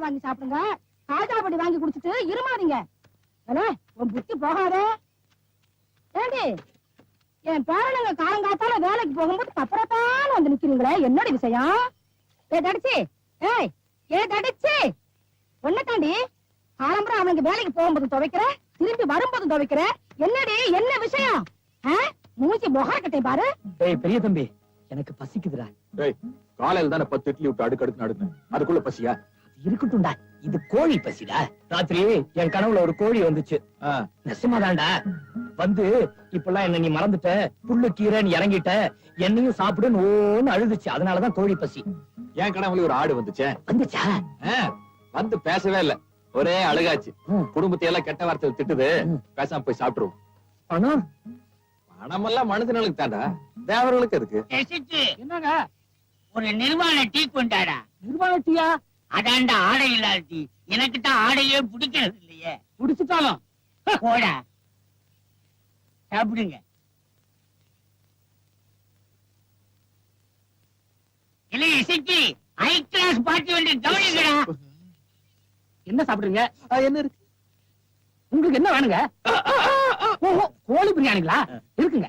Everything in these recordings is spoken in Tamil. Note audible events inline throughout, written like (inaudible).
பாலை வாங்கி சாப்பிடுங்க. காஜா பொடி வாங்கி குடிச்சிட்டு இருமாதீங்க அண்ணே, உன் புத்தி போகாதே. ஏண்டி என் பேரனுங்க காலங்காத்தால வேலைக்கு போகும்போது கப்பறத்தான் வந்து நிக்கிறீங்களே என்னடி விஷயம்? ஏ தடிச்சு ஏய் ஏ தடிச்சு. ஒன்ன தாண்டி காலம்பரம் அவனுக்கு வேலைக்கு போகும்போது துவைக்கிற திரும்பி வரும்போது துவைக்கிற என்னடி என்ன விஷயம்? மூஞ்சி முகரக்கட்டை பாரு. ஏய் பெரிய தம்பி எனக்கு பசிக்குதுடா. ஏய் காலையில தானே பத்து இட்லி விட்டு அடுக்கடுக்கு நடுங்க அதுக்குள்ள பசியா? இருக்கட்டும்டா. இது கோழி பசிடா. ராத்திரி என் கனவுல ஒரு கோழி வந்துச்சு. நெசமாதான்டா. வந்து இப்பெல்லாம் என்ன நீ மறந்துட்ட. புல்லு கீரை நீ இறங்கிட்ட. என்னையும் சாப்பிடுன்னு ஓன்னு அழுதுச்சு. அதனாலதான் கோழி பசி. என் கனவுல ஒரு ஆடு வந்துச்சே. வந்துச்சா? வந்து பேசவே இல்ல. ஒரே அழுகாச்சு. குடும்பத்தை எல்லாம் கெட்ட வார்த்தை திட்டுது. பேசாம போய் சாப்பிட்டுருவோம். பணம்? பணமெல்லாம் மனுஷனுக்கு தாண்டா தேவர்களுக்கு இருக்கு. என்னங்க? ஒரு நிர்வாண டீ கொண்டாடா. நிர்வாகத்தியா அதான்டா ஆடை இல்லாத டீ எனக்கு தான் ஆடையே பிடிக்கிறது இல்லையே. குடிச்சுட்டாலும் போடா. சாப்பிடுங்க. இல்ல இசைக்கு ஹை கிளாஸ் பார்ட்டி வந்து கவனிக்கடா என்ன சாப்பிடுறீங்க? என்ன இருக்கு? உங்களுக்கு என்ன வேணுங்க? ஓஹோ கோழி பிரியாணிங்களா? இருக்குங்க.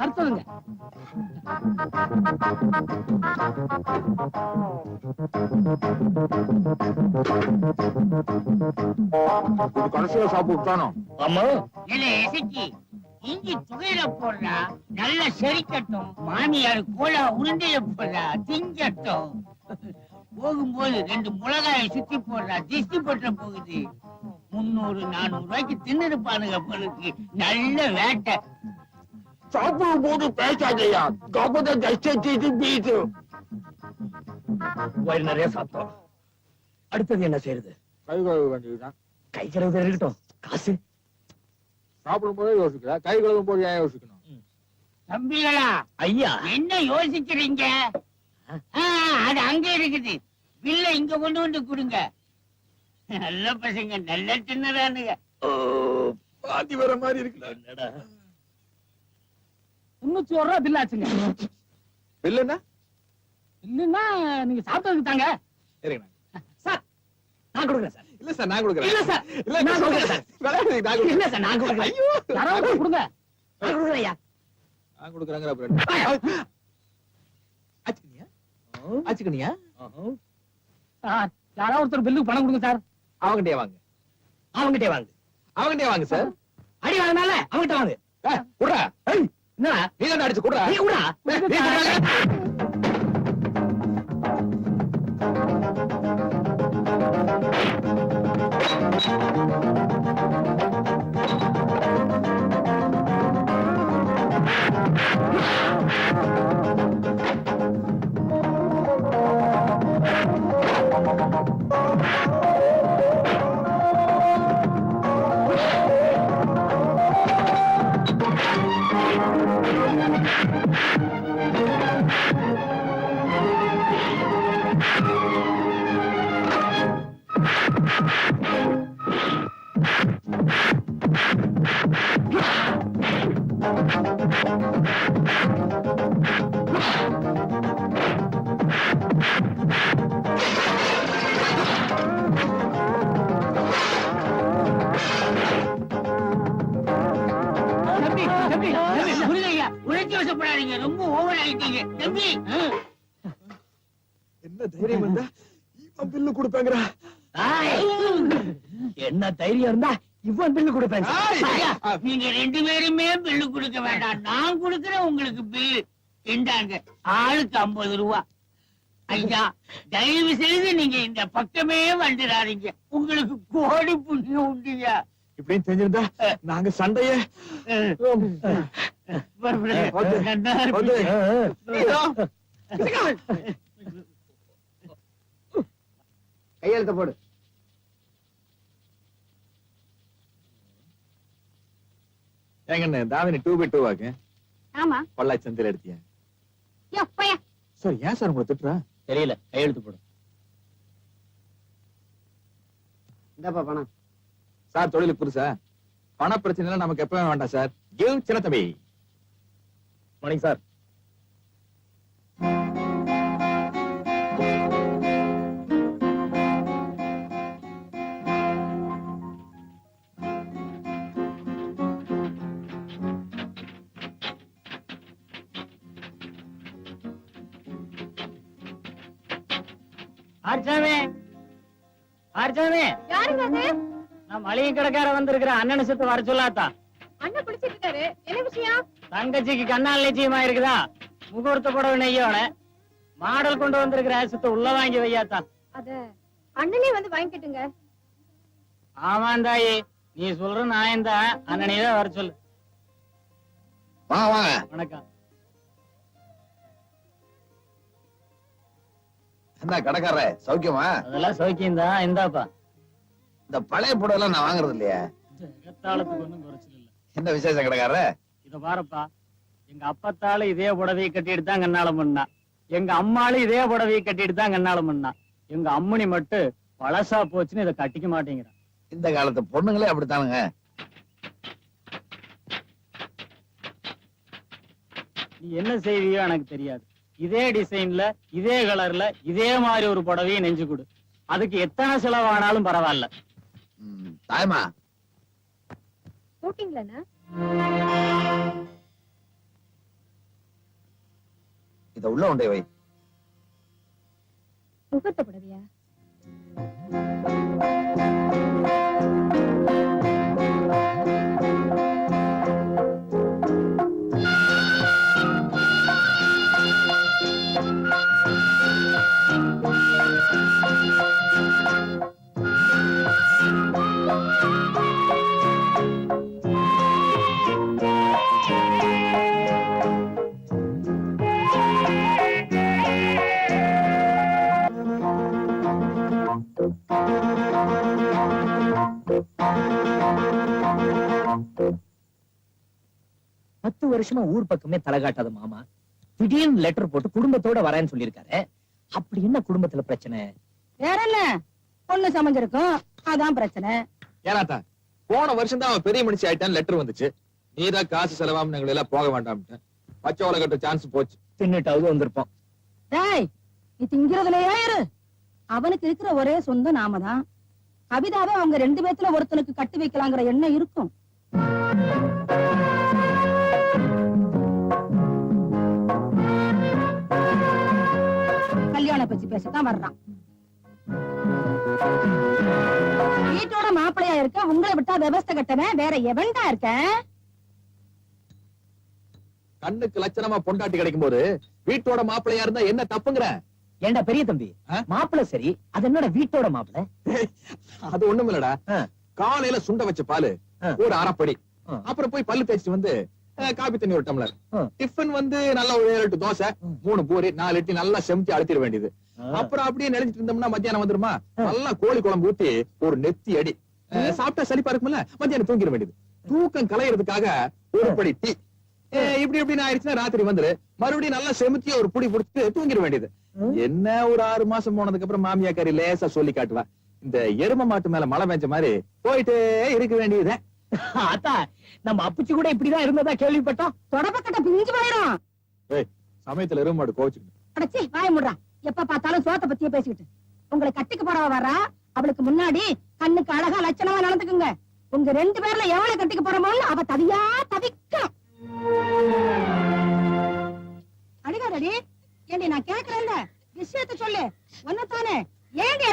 வறுத்ததுங்க இது கடைசியா சாப்பிட்டானோ ஆமா. இல்ல இசைக்கு இஞ்சி துகையில போடுறா நல்லா செரிக்கட்டும் மாமியார் கோலா உருண்டைய போடுறா திங்கட்டும். போகும்போது ரெண்டு மிளகாய சுத்தி போடுறா திஷ்டி போட்ட போகுது. முன்னூறு நானூறு ரூபாய்க்கு தின்னுருப்பானுங்க பொழுது நல்ல வேட்டை. சாப்பிடும் போது பேசாதையா. கபத தஷ்டி வயிறு நிறைய சாப்பிட்டோம் அடுத்தது என்ன செய்யறது? கை கழுவ வேண்டியதுதான். கை கழுவுறது இருக்கட்டும். காசு. சாப்பிடும் போதே யோசிக்கிற. கை கழுவும் போது ஏன் யோசிக்கணும்? தம்பிகளா ஐயா. என்ன யோசிக்கிறீங்க? ஆ, அது அங்க இருக்குது. பில்ல இங்க கொண்டு வந்து கொடுங்க. நல்ல பசங்க நல்ல தின்னுறானுங்க. பாதி வர மாதிரி இருக்குடா. என்னடா? முன்னூத்தி ஒரு ரூபா பில் ஆச்சுங்க. பில் என்ன? இல்லன்னா நீங்க சாப்பிட்டதுக்கு தாங்க. சரிங்க சார் நான் கொடுக்குறேன் சார். இல்ல சார் நான் கொடுக்குறேன். இல்ல சார் இல்ல நான் கொடுக்குறேன் இல்ல சார் நான் கொடுக்குறேன். ஐயோ. யாராவது கொடுங்க. நான் கொடுக்குறேன் ஐயா. நான் கொடுக்குறேங்கிற அப்புறம் ஆச்சுக்கணியா ஆச்சுக்கணியா சார் யாராவது ஒருத்தர் பில்லுக்கு பணம் கொடுங்க சார். அவங்கிட்டே வாங்க. அவங்ககிட்டே வாங்க. அவங்கிட்டே வாங்க சார். அடி வாங்கினால அவங்ககிட்ட வாங்க. ஏய், என்னடா? நீ தான் அடிச்சு குடுறா? நீ கூட ஏய், நீ உழைச்சி வசப்படாதீங்க ரொம்ப ஓவர் ஆயிட்டீங்க. தம்பி. என்ன தைரியம் இருந்தா இவன் பில்லு கொடுப்பேங்கிறா ஆய். என்ன தைரியம் இருந்தா இவன் பில்லு கொடுப்பேன். நீங்க ரெண்டு பேருமே பில்லு கொடுக்க வேண்டாம். நான் கொடுக்கறேன் உங்களுக்கு பில்லு இந்தாங்க. ஆளுக்கு ஐம்பது ரூபா. ஐயா தயவு செய்து நீங்க இந்த பக்கமே வந்துடாதீங்க. உங்களுக்கு கோடி புண்ணியம் உண்டுயா? இப்படின்னு தெரிஞ்சிருந்தா நாங்க சண்டைய. கையெழுத்த போடு. தாவினி டூ பை டூ ஆக்கு ஆமா. பொள்ளாச்சி சந்தையில எடுத்தியா? சார் ஏன் சார் உங்களை திட்டுறா? தெரியல கையெழுத்து போடு. இந்தாப்பா பணம். சார் தொழிலுக்கு புதுசா? பண பிரச்சனை எல்லாம் நமக்கு எப்பவே வேண்டாம் சார். கிவ் சின்ன மார்னிங் சார் ஆர்ச்சாமி ஆர்ச்சாமி யாருங்க அது? நான் மளிகை கடைக்கார வந்திருக்கிற அண்ணனை சுத்த வர சொல்லாத்தா. அண்ணன் குளிச்சிட்டு இருக்காரு. என்ன விஷயம்? தங்கச்சிக்கு கண்ணால் நிச்சயமா இருக்குதா முகூர்த்த புடவை நெய்யோட மாடல் கொண்டு வந்திருக்கிற சுத்த உள்ள வாங்கி வையாத்தா அத அண்ணனே வந்து வாங்கிட்டுங்க ஆமாம் தாயி நீ சொல்ற நான் தான். அண்ணனே தான் வர சொல்லு. வணக்கம். என்ன கடைக்காரர சௌக்கியமா? அதெல்லாம் சௌக்கியம் தான். இந்தாப்பா. இந்த பழைய புடவை நான் வாங்குறது இல்லையா குறைச்சல் என்ன விசேஷம் கடைக்காரர? இத பாருப்பா எங்க அப்பத்தால இதே புடவையை கட்டிட்டு தான் கண்ணாலம் பண்ணா எங்க அம்மாளும் இதே புடவையை கட்டிட்டு தான் கண்ணாலம் பண்ணா எங்க அம்மணி மட்டும் பழசா போச்சுன்னு இதை கட்டிக்க மாட்டேங்கிறான். இந்த காலத்து பொண்ணுங்களே அப்படித்தானுங்க. நீ என்ன செய்வியோ எனக்கு தெரியாது. இதே டிசைன்ல இதே கலர்ல இதே மாதிரி ஒரு புடவையை நெஞ்சு கொடு. அதுக்கு எத்தனை செலவானாலும் பரவாயில்ல. தாயமா. போட்டிங்களா இத உள்ள உண்டே வை. முகூர்த்த புடவையா? பத்து வருஷமா ஊர் பக்கமே தலை காட்டாத மாமா. திடீர்னு லெட்டர் போட்டு குடும்பத்தோட வரேன்னு சொல்லியிருக்காரு. அப்படி என்ன குடும்பத்துல பிரச்சனை? வேற என்ன? பொண்ணு சமைஞ்சிருக்கும். அதான் பிரச்சனை. ஏனாத்தா போன வருஷம் தான் அவன் பெரிய மனுஷி ஆயிட்டான் லெட்டர் வந்துச்சு. நீதான் காசு செலவாம எல்லாம் போக வேண்டாம்ட்டு. பச்சை உலகட்ட சான்ஸ் போச்சு. தின்னுட்டாவது வந்திருப்போம். டேய் நீ திங்கிறதுலயே இரு. அவனுக்கு இருக்கிற ஒரே சொந்தம் நாம தான். கவிதாவை அவங்க ரெண்டு பேத்துல ஒருத்தனுக்கு கட்டி வைக்கலாங்கிற எண்ணம் இருக்கும். பத்தி பேசத்தான் வர்றான் வீட்டோட மாப்பிளையா இருக்க உங்களை விட்டா விவஸ்தை கட்டவன் வேற எவன்டா இருக்க கண்ணுக்கு லட்சணமா பொண்டாட்டி கிடைக்கும் போது வீட்டோட மாப்பிள்ளையா இருந்தா என்ன தப்புங்கிற ஏண்டா பெரிய தம்பி ஆ? மாப்பிள சரி அது என்னோட வீட்டோட மாப்பிள அது ஒண்ணும் இல்லடா. காலையில சுண்ட வச்ச பாலு. ஒரு அரைப்படி. அப்புறம் போய் பல்லு தேய்ச்சிட்டு வந்து காபி தண்ணி ஒரு டம்ளர். டிஃபன் வந்து நல்ல ஒரு ஏழு எட்டு தோசை. மூணு பூரி நாலு இட்லி நல்லா செமிச்சு அழுத்திட வேண்டியது. அப்புறம் அப்படியே நினைச்சிட்டு இருந்தோம்னா மத்தியானம் வந்துருமா. நல்லா கோழி குழம்பு ஊத்தி ஒரு நெத்தி அடி. சாப்பிட்டா சலிப்பா இருக்கும்ல? மத்தியானம் தூங்கிட வேண்டியது. தூக்கம் கலையறதுக்காக ஒரு படி டீ. இப்படி இப்படின்னு ஆயிடுச்சுன்னா ராத்திரி வந்துரு. மறுபடியும் நல்லா செமிச்சு ஒரு புடி புடிச்சிட்டு தூங்கிட வேண்டியது. என்ன ஒரு ஆறு மாசம் போனதுக்கு அப்புறம் மாமியா கறி லேசா சொல்லி காட்டுவா. இந்த எரும மாட்டு மேல மழை பெஞ்ச மாதிரி போயிட்டே இருக்க வேண்டியது. (laughs) அத்தா நம்ம அப்புச்சி கூட இப்படிதான் இருந்ததா கேள்விப்பட்டோம்? தொடப்பக்கட்ட பிஞ்சு போயிடும் சமயத்துல எரும மாடு கோச்சுக்கிட்டு அடச்சி வாய முடுறா. எப்ப பார்த்தாலும் சோத்த பத்தியே பேசிக்கிட்டு. உங்களை கட்டிக்கு போறவ வர்றா அவளுக்கு முன்னாடி கண்ணுக்கு அழகா லட்சணமா நடந்துக்குங்க. உங்க ரெண்டு பேர்ல எவ்வளவு கட்டிக்க போறோமோன்னு அவ தவியா தவிக்கும் அடிகாரடி ஏண்டி நான் கேக்குறேன்ல விஷயத்த சொல்லு. ஒன்னதானே ஏண்டி